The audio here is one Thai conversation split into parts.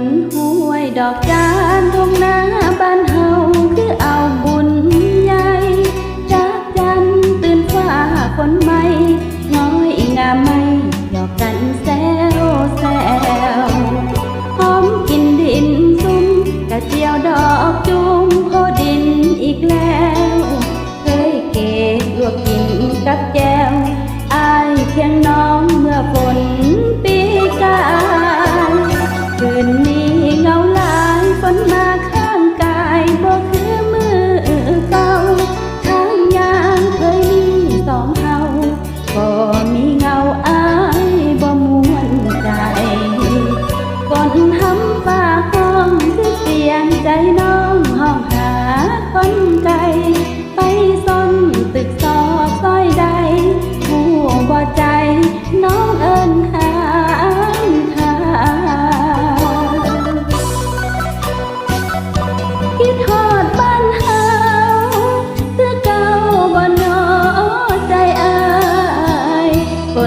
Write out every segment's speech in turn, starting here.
นห้วยดอกจานทงหน้าบ้านเฮาคือเอา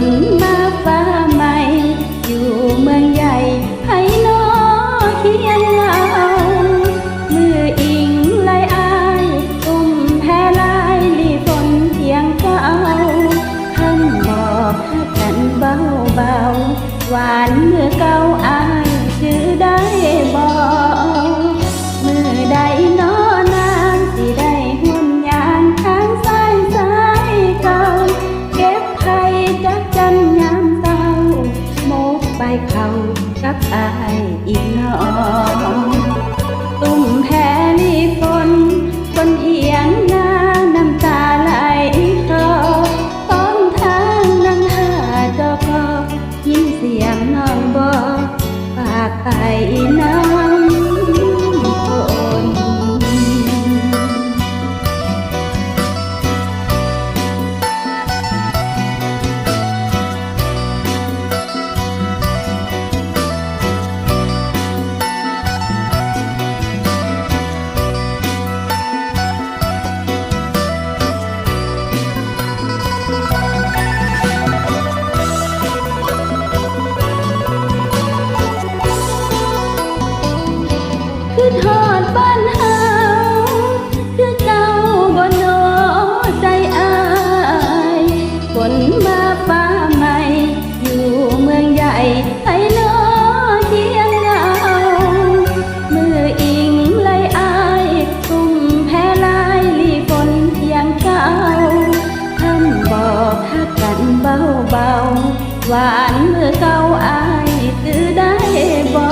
นมาฟ้าใหม่ อยู่เมืองใหญ่ให้น้อเคียงเราเมื่ออิงไหลอายอุ้มแพ้ลายลีฝนเพียงเก่าท่านบอกให้กันเบาเบาๆหวานเมื่อเก่าอายายเขากับอายอีกน้อตุ่มแพลีฝนคนเหียงหน้าน้ำตาไหลคลอต้นทางนั่งหาจอกอยินเสียงน้องบอกฝากไปน้ำ บ้านเฮาคือเก่าบ่นอใจอายฝนมาฟ้าใหม่ อยู่เมืองใหญ่ให้นอเคียงเงามืออิงไหลอายกุมแพ้ลายลีฝนเพียงเก่าคำบอกฮักกันเบาๆหวานเมื่อเก่าอายคือได้บอก